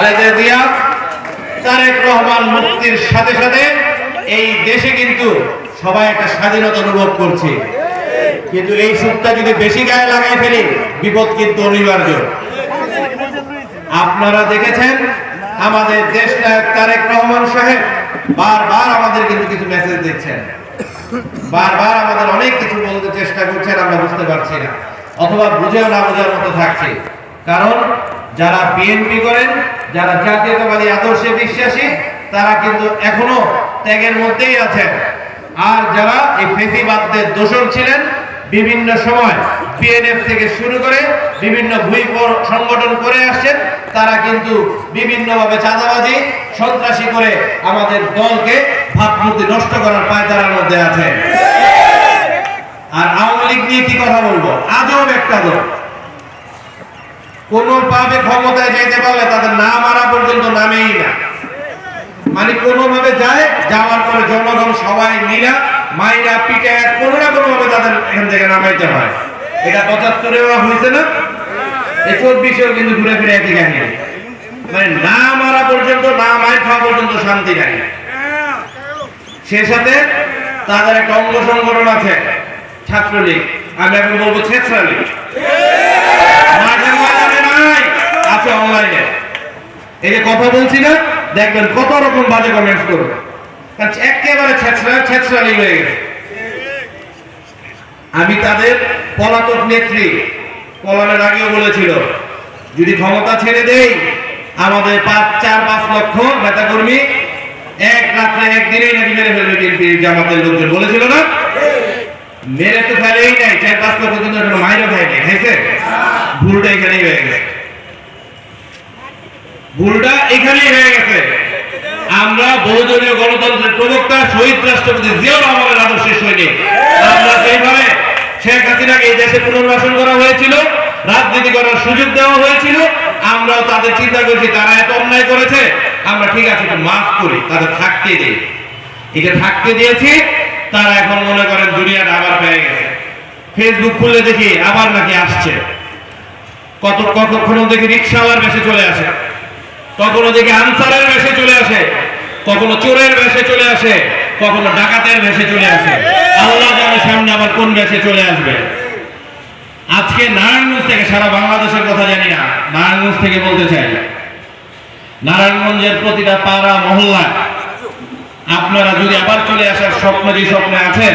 খালেদা জিয়া, তারেক রহমান মুক্তির সাথে সাথে এই দেশে কিন্তু সবাই একটা স্বাধীনতা অনুভব করছে। কিন্তু এই সুখটা যদি বেশি গায়ে লাগাই ফেলি, বিপদ কিন্তু অনিবার্য। আপনারা দেখেছেন, আমাদের দেশ নায়ক তারেক রহমান সাহেব বারবার আমাদের কিন্তু কিছু মেসেজ দিচ্ছেন। বারবার আমাদের অনেক কিছু বলতে চেষ্টা করছেন, আমরা বুঝতে পারছি না। অথবা বুঝেও না বোঝার মতো থাকছে। কারণ যারা বিএনপি করেন যারা জাতীয়তাবাদী আদর্শে বিশ্বাসী, তারা কিন্তু এখনও ত্যাগের মধ্যেই আছেন। আর যারা এই ফেসিবাদদের দোষর ছিলেন, বিভিন্ন সময় বিএনএফ থেকে শুরু করে বিভিন্ন ভুই সংগঠন করে আসছেন, তারা কিন্তু বিভিন্নভাবে চাঁদাবাজি, সন্ত্রাসী করে আমাদের দলকে ভাবমূর্তি নষ্ট করার পায়তারার মধ্যে আছে আর আওয়ামী লীগ নিয়ে কি কথা বলব? আজব একটা দল। কোনোভাবে ক্ষমতায় যেতে পারলে তাদের না মারা পর্যন্ত নামেই না। মানে কোনোভাবে যায়, যাওয়ার পরে জনগণ সবাই মিলা মাইরা পিঠে কোনো না কোনো ভাবে তাদের এখান থেকে নামাইতে হয়। এটা পঁচাত্তরেও হয়েছে না? এই চব্বিশেও কিন্তু ঘুরে ফিরে একই কাহিনী। মানে না মারা পর্যন্ত, না মায়ের খাওয়া পর্যন্ত শান্তি নাই। সে সাথে তাদের একটা অঙ্গ সংগঠন আছে, ছাত্রলীগ। আমি এখন বলব ছেত্রালীগ। আছে অনলাইনে এই যে কথা বলছি না, দেখবেন কত রকম বাজে কমেন্টস করবে। একেবারে ছেঁচড়া ছেঁচড়ালি হয়ে গেছে। আমি তাদের পলাতক নেত্রী আগেও বলেছিল, যদি ক্ষমতা ছেড়ে দেই, আমাদের পাঁচ, চার, পাঁচ লক্ষ নেতা কর্মী এক রাত্রে একদিনেই নাকি মেরে ফেলবে বিএনপি জামাতের লোকজন। বলেছিল না? মেরে তো ফেলেই নাই, চার, পাঁচ লক্ষ কিন্তু মাইরও খায়নি, খাইছে? ভুলটা এখানেই হয়ে গেছে। ভুলটা এখানেই হয়ে গেছে। আমরা বহুদলীয় গণতন্ত্রের প্রবক্তা, শহীদ রাষ্ট্রপতি জিয়াউর রহমানের আদর্শের সৈনিক আমরা যেভাবে শেখ হাসিনাকে এই দেশে পুনর্বাসন করা হয়েছিল, রাজনীতি করার সুযোগ দেওয়া হয়েছিল। আমরাও তাদের চিন্তা করছি, তারা এত অন্যায় করেছে। আমরা ঠিক আছে মাফ করি, তাদের থাকতে দিই। এটা থাকতে দিয়েছি, তারা এখন মনে করেন দুনিয়াটা আবার পেয়ে গেছে। ফেসবুক খুললে দেখি আবার নাকি আসছে। কত কতক্ষণ দেখি রিক্সাওয়ালার বেশি চলে আসে। কখনো দেখি আনসারের বেশে চলে আসে, কখনো চোরের বেশে চলে আসে, কখনো ডাকাতের বেশে চলে আসে। আল্লাহ জানে সামনে আবার কোন বেশে চলে আসবে? আজকে নারায়ণগঞ্জ থেকে সারা বাংলাদেশের কথা জানি না, নারায়ণগঞ্জ থেকে বলতে চাই। নারায়ণগঞ্জের প্রতিটা পাড়া মহল্লা আপনারা যদি আবার চলে আসার স্বপ্ন, যে স্বপ্নে আছেন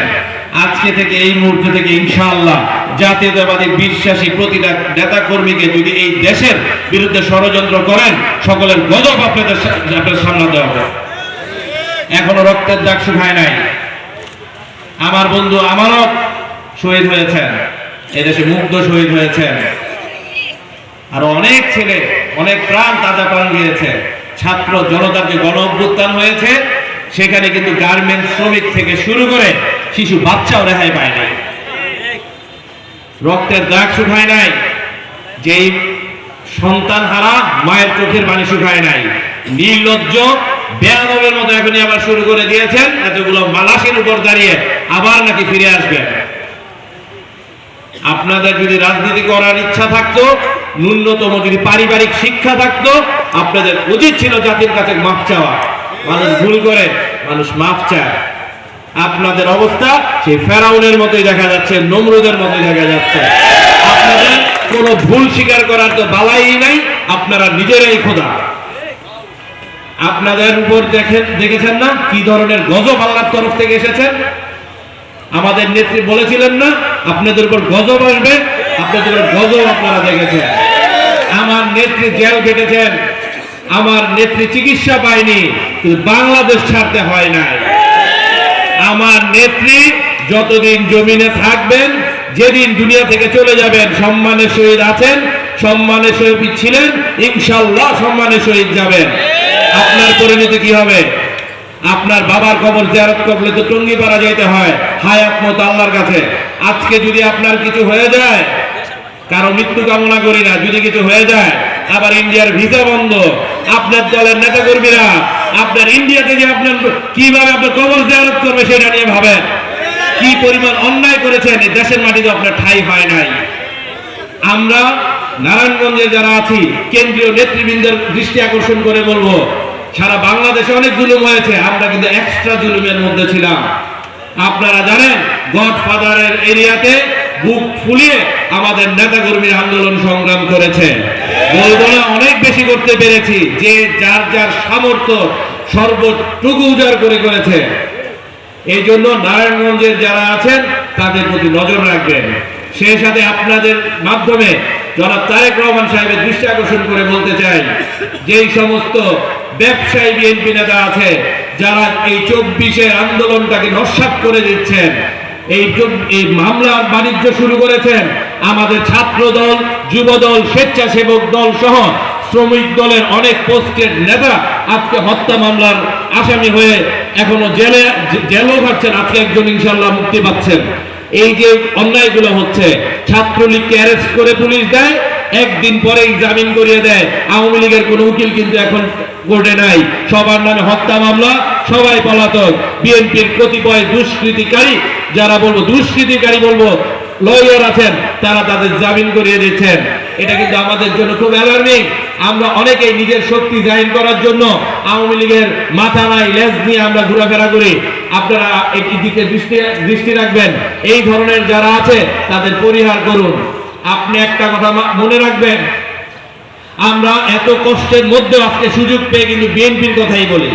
আজকে থেকে, এই মুহূর্তে থেকে ইনশাআল্লাহ জাতীয়তাবাদী বিশ্বাসী প্রতিটা নেতা কর্মীকে যদি এই দেশের বিরুদ্ধে ষড়যন্ত্র করেন, সকলের গজব আপনাদের আপনাদের সামনে দেওয়া হবে। এখনও রক্তের দাগ শুকায় নাই। আমার বন্ধু আমারও শহীদ হয়েছেন। এদেশে মুগ্ধ শহীদ হয়েছেন। আর অনেক ছেলে, অনেক প্রাণ তাজা প্রাণ গিয়েছে। ছাত্র জনতার যে গণ অভ্যুত্থান হয়েছে সেখানে কিন্তু গার্মেন্টস শ্রমিক থেকে শুরু করে শিশু বাচ্চাও রেহাই পায় নাই। রক্তের দাগ শুকায় নাই। যেই সন্তান হারা, মায়ের চোখের পানি শুকায় নাই। নির্লজ্জ বেয়াদবের মতো এখনই আবার শুরু করে দিয়েছেন। এতগুলো মালাসের উপর দাঁড়িয়ে আবার নাকি ফিরে আসবেন। আপনাদের যদি রাজনীতি করার ইচ্ছা থাকতো, ন্যূনতম যদি পারিবারিক শিক্ষা থাকতো, আপনাদের উচিত ছিল জাতির কাছে মাপ চাওয়া। মানুষ ভুল করে, মানুষ মাপ চায়। আপনাদের অবস্থা সেই ফেরাউনের মতোই দেখা যাচ্ছে, নমরুদের মতোই দেখা যাচ্ছে। আপনাদের কোনো ভুল স্বীকার করার তো বালাই নাই, আপনারা নিজেরাই খোদা। আপনাদের উপর দেখেন, দেখেছেন না কি ধরনের গজব আল্লাহর তরফ থেকে এসেছেন আমাদের নেত্রী বলেছিলেন না, আপনাদের উপর গজব আসবে, আপনাদের গজব আপনারা দেখেছেন। আমার নেত্রী জেল কেটেছেন আমার নেত্রী চিকিৎসা পায়নি বাংলাদেশ ছাড়তে হয় নাই। আমার নেত্রী যতদিন জমিনে থাকবেন, যেদিন দুনিয়া থেকে চলে যাবেন সম্মানের সহিত আছেন সম্মানের সহিত ছিলেন ইনশাল্লাহ সম্মানের সহিত যাবেন। আপনার পরিণতি কি হবে? আপনার বাবার কবর জিয়ারত করলে তো টঙ্গি পাড়া যেতে হয়, হায়াত মত আল্লাহর কাছে। আজকে যদি আপনার কিছু হয়ে যায়, কারও মৃত্যু কামনা করি না, যদি কিছু হয়ে যায় আবার ইন্ডিয়ার ভিসা বন্ধ। আপনার দলের নেতা কর্মীরা আপনার ইন্ডিয়াতে যে আপনার কীভাবে আপনার কবর জিয়ারত করবে সেটা নিয়ে ভাবেন। কি পরিমাণ অন্যায় করেছেন দেশের মাটিতে আপনার ঠাই হয় নাই। আমরা নারায়ণগঞ্জে যারা আছি, কেন্দ্রীয় নেতৃবৃন্দের দৃষ্টি আকর্ষণ করে বলব, সারা বাংলাদেশে অনেক জুলুম হয়েছে, আমরা কিন্তু এক্সট্রা জুলুমের মধ্যে ছিলাম। আপনারা জানেন গডফাদারের এরিয়াতে বুক ফুলিয়ে আমাদের নেতাকর্মীর আন্দোলন সংগ্রাম করেছে। বলব না অনেক বেশি করতে পেরেছি, যে যার যার সামর্থ্য সর্বটুকু উজাড় করে করেছে। এই জন্য নারায়ণগঞ্জের যারা আছেন, তাদের প্রতি নজর রাখবেন। সেই সাথে আপনাদের মাধ্যমে জনাব তারেক রহমান সাহেবের দৃষ্টি আকর্ষণ করে বলতে চাই, যেই সমস্ত ব্যবসায়ী বিএনপি নেতা আছে, যারা এই চব্বিশের আন্দোলনটাকে নস্বাত করে দিচ্ছেন এই এই মামলার বাণিজ্য শুরু করেছেন আমাদের ছাত্র দল যুব দল স্বেচ্ছাসেবক দল সহ শ্রমিক দলের অনেক পোস্টের নেতা আজকে হত্যা মামলার আসামি হয়ে এখনও জেলে, জেলও খাচ্ছেন আজকে একজন ইনশাল্লাহ মুক্তি পাচ্ছেন। এই যে অন্যায়গুলো হচ্ছে, ছাত্রলীগকে অ্যারেস্ট করে পুলিশ দেয় একদিন পরেই জামিন করিয়ে দেয়। আওয়ামী লীগের কোনো উকিল কিন্তু এখন কোর্টে নাই। সবার নামে হত্যা মামলা, সবাই পলাতক। বিএনপির কতিপয় দুষ্কৃতিকারী, যারা বলব দুষ্কৃতিকারী বলব, লয়ার আছেন, তারা তাদের জামিন করিয়ে দিচ্ছেন। এটা কিন্তু আমাদের জন্য খুব অ্যালার্মিং আমরা অনেকেই নিজের শক্তি জাহির করার জন্য আওয়ামী লীগের মাথা নাই, লেজ নিয়ে আমরা ঘোরাফেরা করি। আপনারা একটি দিকে দৃষ্টি দৃষ্টি রাখবেন। এই ধরনের যারা আছে, তাদের পরিহার করুন। আপনি একটা কথা মনে রাখবেন, আমরা এত কষ্টের মধ্যে আজকে সুযোগ পেয়ে কিন্তু বিএনপির কথাই বলি।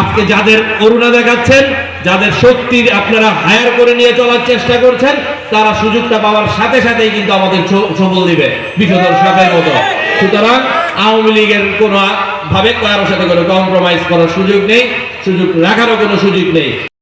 আজকে যাদের করুণা দেখাচ্ছেন, যাদের শক্তি আপনারা হায়ার করে নিয়ে চলার চেষ্টা করছেন, তারা সুযোগটা পাওয়ার সাথে সাথেই কিন্তু আমাদের সবল দিবে বিশ্বদর সাথের মতো। সুতরাং আওয়ামী লীগের কোনো ভাবে কারোর সাথে কোনো কম্প্রোমাইজ করার সুযোগ নেই, সুযোগ রাখারও কোনো সুযোগ নেই।